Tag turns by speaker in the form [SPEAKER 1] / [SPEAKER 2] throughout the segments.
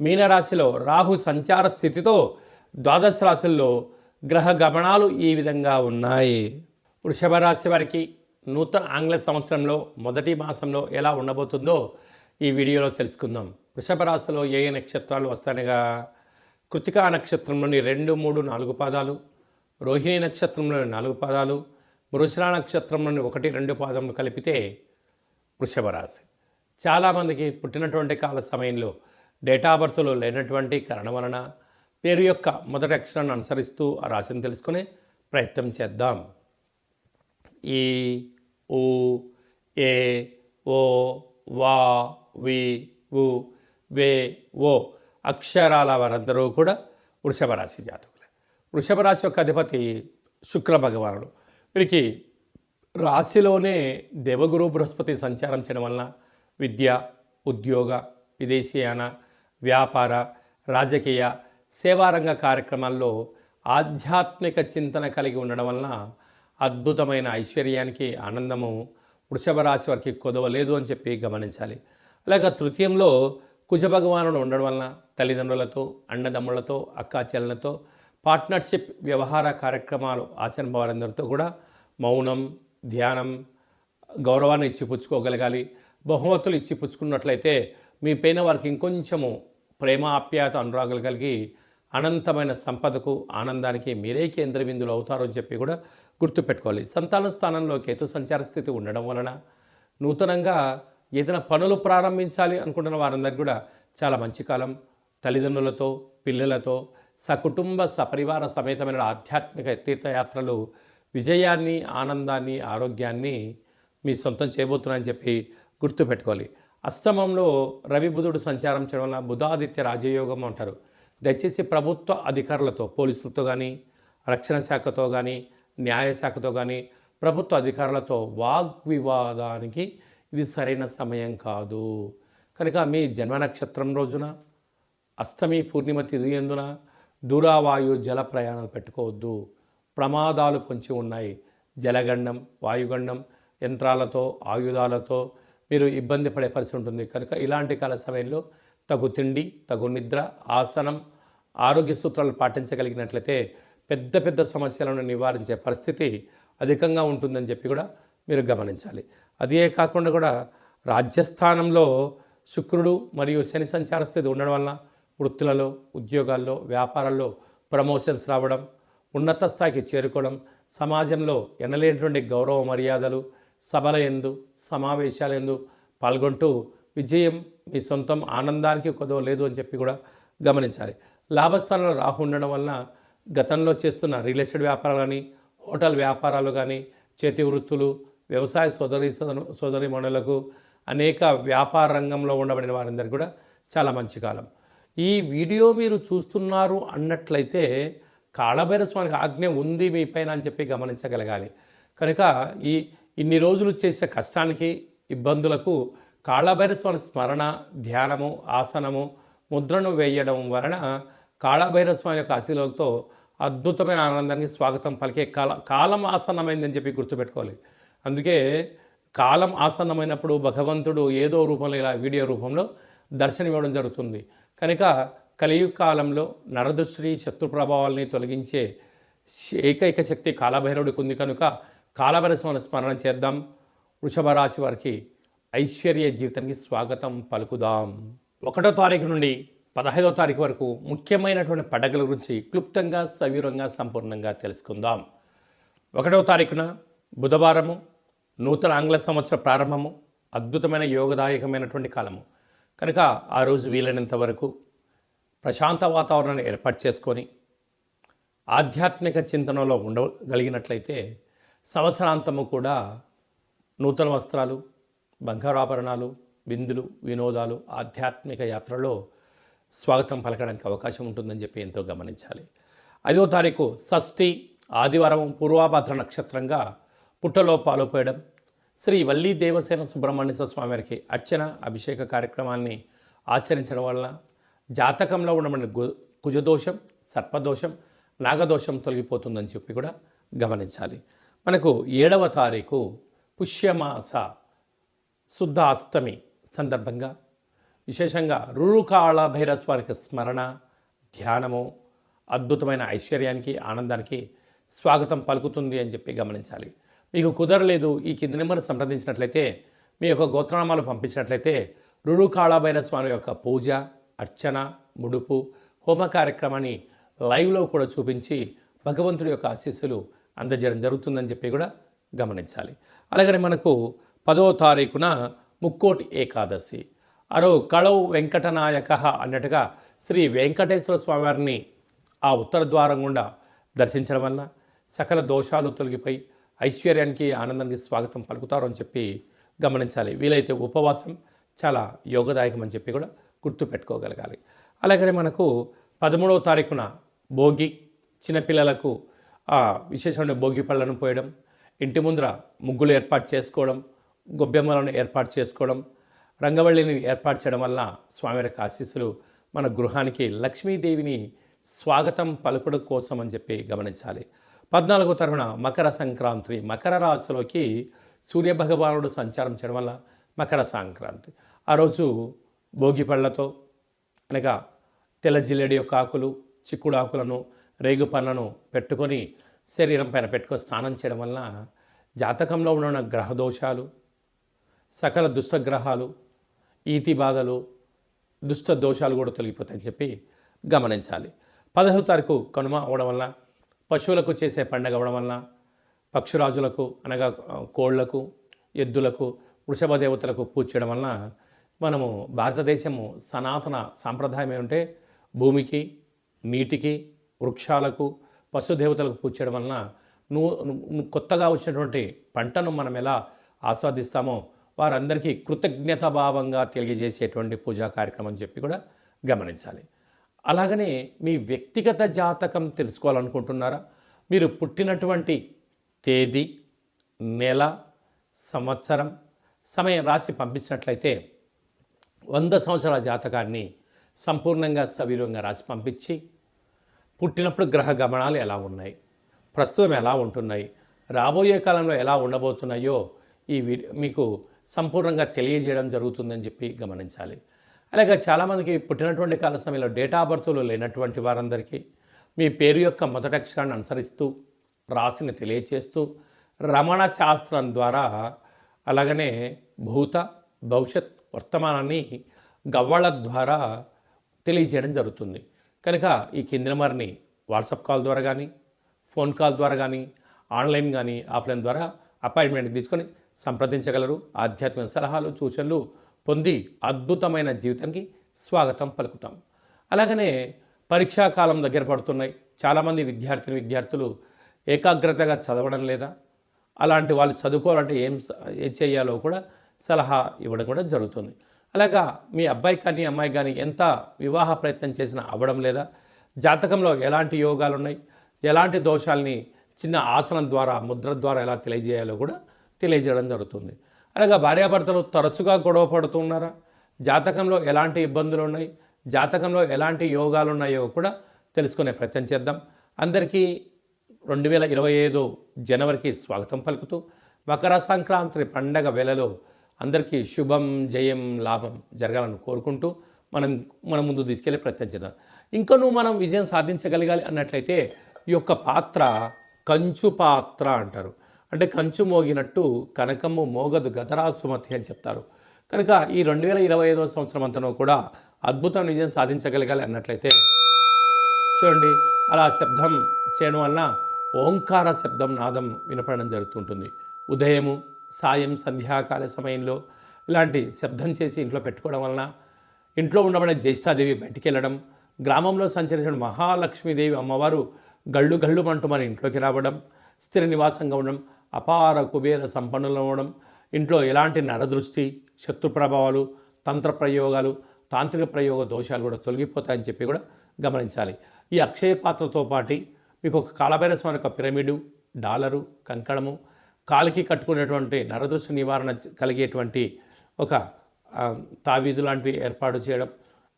[SPEAKER 1] మీనరాశిలో రాహు సంచార స్థితితో ద్వాదశ రాశుల్లో గ్రహ గమనాలు ఈ విధంగా ఉన్నాయి. వృషభ రాశి వారికి నూతన ఆంగ్ల సంవత్సరంలో మొదటి మాసంలో ఎలా ఉండబోతుందో ఈ వీడియోలో తెలుసుకుందాం. వృషభ రాశిలో ఏ ఏ నక్షత్రాలు వస్తాయనగా కృతికా నక్షత్రంలోని రెండు మూడు నాలుగు పాదాలు రోహిణి నక్షత్రంలోని నాలుగు పాదాలు మృషరా నక్షత్రంలోని ఒకటి రెండు పాదములు కలిపితే వృషభ రాశి. చాలామందికి పుట్టినటువంటి కాల సమయంలో డేటా బర్త్లో లేనటువంటి కారణం వలన పేరు యొక్క మొదటి అక్షరాన్ని అనుసరిస్తూ ఆ రాశిని తెలుసుకునే ప్రయత్నం చేద్దాం. ఈ ఊ ఏ ఓ వా వి ఉ వే ఓ అక్షరాల వారందరూ కూడా వృషభ రాశి జాతకులే. వృషభ రాశి యొక్క అధిపతి శుక్ర భగవానుడు. వీరికి రాశిలోనే దేవగురు బృహస్పతి సంచారం చేయడం వలన విద్య ఉద్యోగ విదేశీయాన వ్యాపార రాజకీయ సేవారంగ కార్యక్రమాల్లో ఆధ్యాత్మిక చింతన కలిగి ఉండడం వలన అద్భుతమైన ఐశ్వర్యానికి ఆనందము వృషభ రాశి వారికి కుదవలేదు అని చెప్పి గమనించాలి. అలాగే తృతీయంలో కుజ భగవానుడు ఉండడం వలన తల్లిదండ్రులతో అన్నదమ్ములతో అక్కాచెల్లతో పార్ట్నర్షిప్ వ్యవహార కార్యక్రమాలు ఆచరణ వారందరితో కూడా మౌనం ధ్యానం గౌరవాన్ని ఇచ్చి పుచ్చుకోగలగాలి బహుమతులు ఇచ్చి పుచ్చుకున్నట్లయితే మీ పైన వారికి ఇంకొంచెము ప్రేమ ఆప్యాయత అనురాగాలు కలిగి అనంతమైన సంపదకు ఆనందానికి మీరే కేంద్ర బిందులు అవుతారు అని చెప్పి కూడా గుర్తుపెట్టుకోవాలి. సంతాన స్థానంలో కేతు సంచార స్థితి ఉండడం వలన నూతనంగా ఏదైనా పనులు ప్రారంభించాలి అనుకుంటున్న వారందరికీ కూడా చాలా మంచి కాలం. తల్లిదండ్రులతో పిల్లలతో సకుటుంబ సపరివార సమేతమైన ఆధ్యాత్మిక తీర్థయాత్రలు విజయాన్ని ఆనందాన్ని ఆరోగ్యాన్ని మీ సొంతం చేయబోతున్నాయని చెప్పి గుర్తుపెట్టుకోవాలి. అష్టమంలో రవి బుధుడు సంచారం చేయడం వల్ల బుధాదిత్య రాజయోగం అంటారు. దయచేసి ప్రభుత్వ అధికారులతో పోలీసులతో కానీ రక్షణ శాఖతో కానీ న్యాయశాఖతో కానీ ప్రభుత్వ అధికారులతో వాగ్వివాదానికి ఇది సరైన సమయం కాదు. కనుక మీ జన్మ నక్షత్రం రోజున అష్టమి పూర్ణిమ తిథి ఎందున దూరావాయు జల ప్రయాణాలు పెట్టుకోవద్దు. ప్రమాదాలు పొంచి ఉన్నాయి. జలగండం వాయుగండం యంత్రాలతో ఆయుధాలతో మీరు ఇబ్బంది పడే పరిస్థితి ఉంటుంది. కనుక ఇలాంటి కాల సమయంలో తగు తిండి తగు నిద్ర ఆసనం ఆరోగ్య సూత్రాలు పాటించగలిగినట్లయితే పెద్ద పెద్ద సమస్యలను నివారించే పరిస్థితి అధికంగా ఉంటుందని చెప్పి కూడా మీరు గమనించాలి. అదే కాకుండా కూడా రాజ్యస్థానంలో శుక్రుడు మరియు శని సంచార స్థితి ఉండడం వలన వృత్తులలో ఉద్యోగాల్లో వ్యాపారాల్లో ప్రమోషన్స్ రావడం ఉన్నత స్థాయికి చేరుకోవడం సమాజంలో ఎనలేనటువంటి గౌరవ మర్యాదలు సభల ఎందు సమావేశాల ఎందు పాల్గొంటూ విజయం మీ సొంతం ఆనందానికి కొదవ లేదు అని చెప్పి కూడా గమనించాలి. లాభస్థానంలో రాహు ఉండడం వలన గతంలో చేస్తున్న రియల్ ఎస్టేట్ వ్యాపారాలు కానీ హోటల్ వ్యాపారాలు కానీ చేతి వృత్తులు వ్యవసాయ సోదరి సోదరి మనులకు అనేక వ్యాపార రంగంలో ఉండబడిన వారందరికీ కూడా చాలా మంచి కాలం. ఈ వీడియో మీరు చూస్తున్నారు అన్నట్లయితే కాళభైర స్వామికి ఆజ్ఞ ఉంది మీ పైన అని చెప్పి గమనించగలగాలి. కనుక ఈ ఇన్ని రోజులు చేసే కష్టానికి ఇబ్బందులకు కాళభైరస్వామి స్మరణ ధ్యానము ఆసనము ముద్రను వేయడం వలన కాళభైరస్వామి యొక్క ఆశీలతో అద్భుతమైన ఆనందానికి స్వాగతం పలికే కాల కాలం ఆసన్నమైందని చెప్పి గుర్తుపెట్టుకోవాలి. అందుకే కాలం ఆసన్నమైనప్పుడు భగవంతుడు ఏదో రూపంలో ఇలా వీడియో రూపంలో దర్శనమివ్వడం జరుగుతుంది. కనుక కలియుగ కాలంలో నరదృష్టి శత్రు ప్రభావాల్ని తొలగించే ఏకైక శక్తి కాలభైరవుడికి ఉంది కనుక కాలభైరస్వామి స్మరణ చేద్దాం. వృషభ రాశి వారికి ఐశ్వర్య జీవితానికి స్వాగతం పలుకుదాం. ఒకటో తారీఖు నుండి పదహైదో తారీఖు వరకు ముఖ్యమైనటువంటి పండగల గురించి క్లుప్తంగా సవివరంగా సంపూర్ణంగా తెలుసుకుందాం. ఒకటో తారీఖున బుధవారము నూతన ఆంగ్ల సంవత్సర ప్రారంభము అద్భుతమైన యోగదాయకమైనటువంటి కాలము. కనుక ఆ రోజు వీలైనంత వరకు ప్రశాంత వాతావరణాన్ని ఏర్పాటు చేసుకొని ఆధ్యాత్మిక చింతనలో ఉండగలిగినట్లయితే సంవత్సరాంతము కూడా నూతన వస్త్రాలు బంగారాభరణాలు విందులు వినోదాలు ఆధ్యాత్మిక యాత్రలో స్వాగతం పలకడానికి అవకాశం ఉంటుందని చెప్పి ఎంతో గమనించాలి. ఐదో తారీఖు షష్ఠి ఆదివారం పూర్వాభద్ర నక్షత్రంగా పుట్టలో పాలుపోయడం శ్రీ వల్లీ దేవసేన సుబ్రహ్మణ్య స్వామివారికి అర్చన అభిషేక కార్యక్రమాన్ని ఆచరించడం వలన జాతకంలో ఉండబడిన గు- కుజదోషం సర్పదోషం నాగదోషం తొలగిపోతుందని చెప్పి కూడా గమనించాలి. మనకు ఏడవ తారీఖు పుష్యమాస శుద్ధ అష్టమి సందర్భంగా విశేషంగా రురుకాళ భైరస్వారికి స్మరణ ధ్యానము అద్భుతమైన ఐశ్వర్యానికి ఆనందానికి స్వాగతం పలుకుతుంది అని చెప్పి గమనించాలి. మీకు కుదరలేదు ఈ కింది నెంబర్ సంప్రదించినట్లయితే మీ యొక్క గోత్రనామాలు పంపించినట్లయితే రురుకాళ భైరస్వామి యొక్క పూజ అర్చన ముడుపు హోమ కార్యక్రమాన్ని లైవ్లో కూడా చూపించి భగవంతుడి యొక్క ఆశీస్సులు అందజేయడం జరుగుతుందని చెప్పి కూడా గమనించాలి. అలాగనే మనకు పదవ తారీఖున ముక్కోటి ఏకాదశి. అరో కళవు వెంకటనాయక అన్నట్టుగా శ్రీ వెంకటేశ్వర స్వామివారిని ఆ ఉత్తర ద్వారం గుండా దర్శించడం వల్ల సకల దోషాలు తొలగిపోయి ఐశ్వర్యానికి ఆనందానికి స్వాగతం పలుకుతారు అని చెప్పి గమనించాలి. వీలైతే ఉపవాసం చాలా యోగదాయకం అని చెప్పి కూడా గుర్తుపెట్టుకోగలగాలి. అలాగనే మనకు పదమూడవ తారీఖున భోగి చిన్నపిల్లలకు విశేషమైన భోగి పళ్ళను పోయడం ఇంటి ముందర ముగ్గులు ఏర్పాటు చేసుకోవడం గొబ్బెమ్మలను ఏర్పాటు చేసుకోవడం రంగవల్లిని ఏర్పాటు చేయడం వల్ల స్వామివారికి ఆశీస్సులు మన గృహానికి లక్ష్మీదేవిని స్వాగతం పలుకుడు కోసం అని చెప్పి గమనించాలి. పద్నాలుగో తరఫున మకర సంక్రాంతి మకర రాశిలోకి సూర్యభగవానుడు సంచారం చేయడం వల్ల మకర సంక్రాంతి. ఆ రోజు భోగి పళ్ళతో అనగా తెల్ల జిల్లెడి యొక్క ఆకులు చిక్కుడు ఆకులను రేగు పండ్లను పెట్టుకొని శరీరం పైన పెట్టుకొని స్నానం చేయడం వల్ల జాతకంలో ఉన్న గ్రహ దోషాలు సకల దుష్టగ్రహాలు ఈతి బాధలు దుష్ట దోషాలు కూడా తొలగిపోతాయని చెప్పి గమనించాలి. పదహో తారీఖు కనుమ అవడం వల్ల పశువులకు చేసే పండగ అవడం వల్ల పక్షురాజులకు అనగా కోళ్ళకు ఎద్దులకు వృషభ దేవతలకు పూజ చేయడం వలన మనము భారతదేశము సనాతన సాంప్రదాయం ఏమంటే భూమికి నీటికి వృక్షాలకు పశుదేవతలకు పూజ చేయడం వలన నువ్వు నువ్వు కొత్తగా వచ్చినటువంటి పంటను మనం ఎలా ఆస్వాదిస్తామో వారందరికీ కృతజ్ఞత భావంగా తెలియజేసేటువంటి పూజా కార్యక్రమం అని చెప్పి కూడా గమనించాలి. అలాగనే మీ వ్యక్తిగత జాతకం తెలుసుకోవాలనుకుంటున్నారా? మీరు పుట్టినటువంటి తేదీ నెల సంవత్సరం సమయం రాసి పంపించినట్లయితే వంద సంవత్సరాల జాతకాన్ని సంపూర్ణంగా సవీరంగా రాసి పంపించి పుట్టినప్పుడు గ్రహ గమనాలు ఎలా ఉన్నాయి? ప్రస్తుతం ఎలా ఉంటున్నాయి? రాబోయే కాలంలో ఎలా ఉండబోతున్నాయో ఈ వీడియో మీకు సంపూర్ణంగా తెలియజేయడం జరుగుతుందని చెప్పి గమనించాలి. అలాగే చాలామందికి పుట్టినటువంటి కాల సమయంలో డేటా ఆఫ్ బర్త్లు లేనటువంటి వారందరికీ మీ పేరు యొక్క మొదటి అక్షరాన్ని అనుసరిస్తూ రాశిని తెలియచేస్తూ రమణ శాస్త్రం ద్వారా అలాగనే భూత భవిష్యత్ వర్తమానాన్ని గవ్వళ ద్వారా తెలియజేయడం జరుగుతుంది. కనుక ఈ కింది నెంబర్ని వాట్సాప్ కాల్ ద్వారా కానీ ఫోన్ కాల్ ద్వారా కానీ ఆన్లైన్ కానీ ఆఫ్లైన్ ద్వారా అపాయింట్మెంట్ తీసుకొని సంప్రదించగలరు. ఆధ్యాత్మిక సలహాలు సూచనలు పొంది అద్భుతమైన జీవితానికి స్వాగతం పలుకుతాం. అలాగనే పరీక్షా కాలం దగ్గర పడుతున్నాయి. చాలామంది విద్యార్థిని విద్యార్థులు ఏకాగ్రతగా చదవడం లేదా అలాంటి వాళ్ళు చదువుకోవాలంటే ఏం ఏం చేయాలో కూడా సలహా ఇవ్వడం కూడా జరుగుతుంది. అలాగా మీ అబ్బాయి కానీ అమ్మాయి కానీ ఎంత వివాహ ప్రయత్నం చేసినా అవ్వడం లేదా? జాతకంలో ఎలాంటి యోగాలు ఉన్నాయి ఎలాంటి దోషాలని చిన్న ఆసనం ద్వారా ముద్ర ద్వారా ఎలా తెలియజేయాలో కూడా తెలియజేయడం జరుగుతుంది. అలాగా భార్యాభర్తలు తరచుగా గొడవ పడుతున్నారా జాతకంలో ఎలాంటి ఇబ్బందులు ఉన్నాయి జాతకంలో ఎలాంటి యోగాలు ఉన్నాయో కూడా తెలుసుకునే ప్రయత్నం చేద్దాం. అందరికీ రెండు వేల ఇరవై ఐదు జనవరికి స్వాగతం పలుకుతూ మకర సంక్రాంతి పండగ వేళలో అందరికీ శుభం జయం లాభం జరగాలని కోరుకుంటూ మనం మన ముందు తీసుకెళ్ళే ప్రయత్నం చేద్దాం. ఇంకనూ మనం విజయం సాధించగలగాలి అన్నట్లయితే ఈ యొక్క పాత్ర కంచు పాత్ర అంటారు. అంటే కంచు మోగినట్టు కనకము మోగదు గతరాసుమతి అని చెప్తారు. కనుక ఈ రెండు వేల ఇరవై ఐదవ సంవత్సరం అంతనూ కూడా అద్భుతమైన విజయం సాధించగలగాలి అన్నట్లయితే చూడండి అలా శబ్దం చేయడం వలన ఓంకార శబ్దం నాదం వినపడడం జరుగుతుంటుంది. ఉదయము సాయం సంధ్యాకాల సమయంలో ఇలాంటి శబ్దం చేసి ఇంట్లో పెట్టుకోవడం వలన ఇంట్లో ఉండబడే జ్యేష్ఠాదేవి బయటికి వెళ్ళడం గ్రామంలో సంచరించిన మహాలక్ష్మీదేవి అమ్మవారు గళ్ళు గళ్ళు అంటూ మన ఇంట్లోకి రావడం స్థిర నివాసంగా ఉండడం అపార కుబేర సంపన్నులు అవ్వడం ఇంట్లో ఎలాంటి నరదృష్టి శత్రు ప్రభావాలు తంత్ర ప్రయోగాలు తాంత్రిక ప్రయోగ దోషాలు కూడా తొలగిపోతాయని చెప్పి కూడా గమనించాలి. ఈ అక్షయ పాత్రతో పాటు మీకు ఒక కాళభైరస్వామి యొక్క పిరమిడు డాలరు కంకణము కాలికి కట్టుకునేటువంటి నరదృశ నివారణ కలిగేటువంటి ఒక తావీదు లాంటివి ఏర్పాటు చేయడం.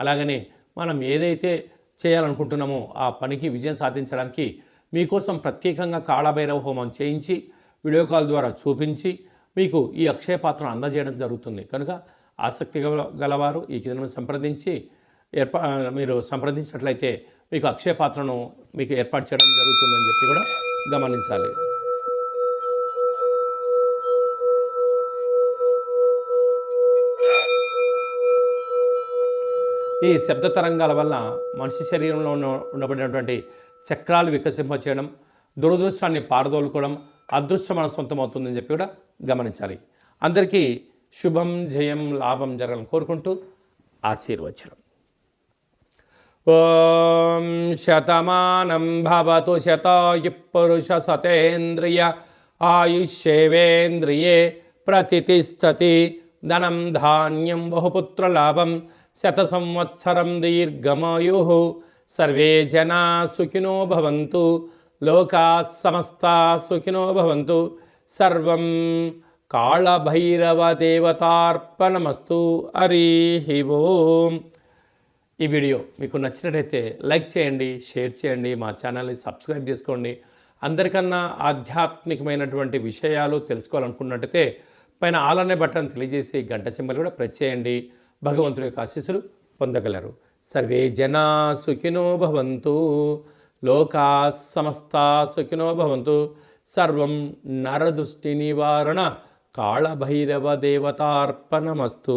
[SPEAKER 1] అలాగనే మనం ఏదైతే చేయాలనుకుంటున్నామో ఆ పనికి విజయం సాధించడానికి మీకోసం ప్రత్యేకంగా కాళభైరవ హోమం చేయించి వీడియో కాల్ ద్వారా చూపించి మీకు ఈ అక్షయ పాత్రను అందజేయడం జరుగుతుంది. కనుక ఆసక్తి గల- గలవారు ఈ కిందను సంప్రదించి ఏర్పా మీరు సంప్రదించినట్లయితే మీకు అక్షయ పాత్రను మీకు ఏర్పాటు చేయడం జరుగుతుందని చెప్పి కూడా గమనించాలి. ఈ శబ్ద తరంగాల వల్ల మనిషి శరీరంలో ఉన్న ఉండబడినటువంటి చక్రాలు వికసింప చేయడం దురదృష్టాన్ని పారదోలుకోవడం అదృష్టం మన సొంతం అవుతుందని చెప్పి కూడా గమనించాలి. అందరికీ శుభం జయం లాభం జరగాలని కోరుకుంటూ ఆశీర్వచనం. ఓం శతమానం భవతు శతాయు పురుష సతేంద్రియ ఆయుష్యేవేంద్రియే ప్రతిష్టతి ధనం ధాన్యం బహుపుత్రలాభం శత సంవత్సరం దీర్ఘమాయు. సర్వే జనా సుఖినో భవంతు. లోకా సమస్తా సుఖినో భవంతు. సర్వం కాళభైరవ దేవతార్పణమస్తు హరి ఓం. ఈ వీడియో మీకు నచ్చినట్టయితే లైక్ చేయండి షేర్ చేయండి మా ఛానల్ని సబ్స్క్రైబ్ చేసుకోండి. అందరికన్నా ఆధ్యాత్మికమైనటువంటి విషయాలు తెలుసుకోవాలనుకున్నట్టయితే పైన ఆలనే బట్టను బటన్ తెలియజేసి గంట సింబల్ కూడా ప్రెస్ చేయండి. భగవంతుడి యొక్క ఆశీస్సులు పొందగలరు. సర్వే జనా సుఖినో భవంతు. లోకా సమస్తా సుఖినో భవంతు. సర్వం నరదృష్టి నివారణ. కాళభైరవ దేవతార్పణమస్తు.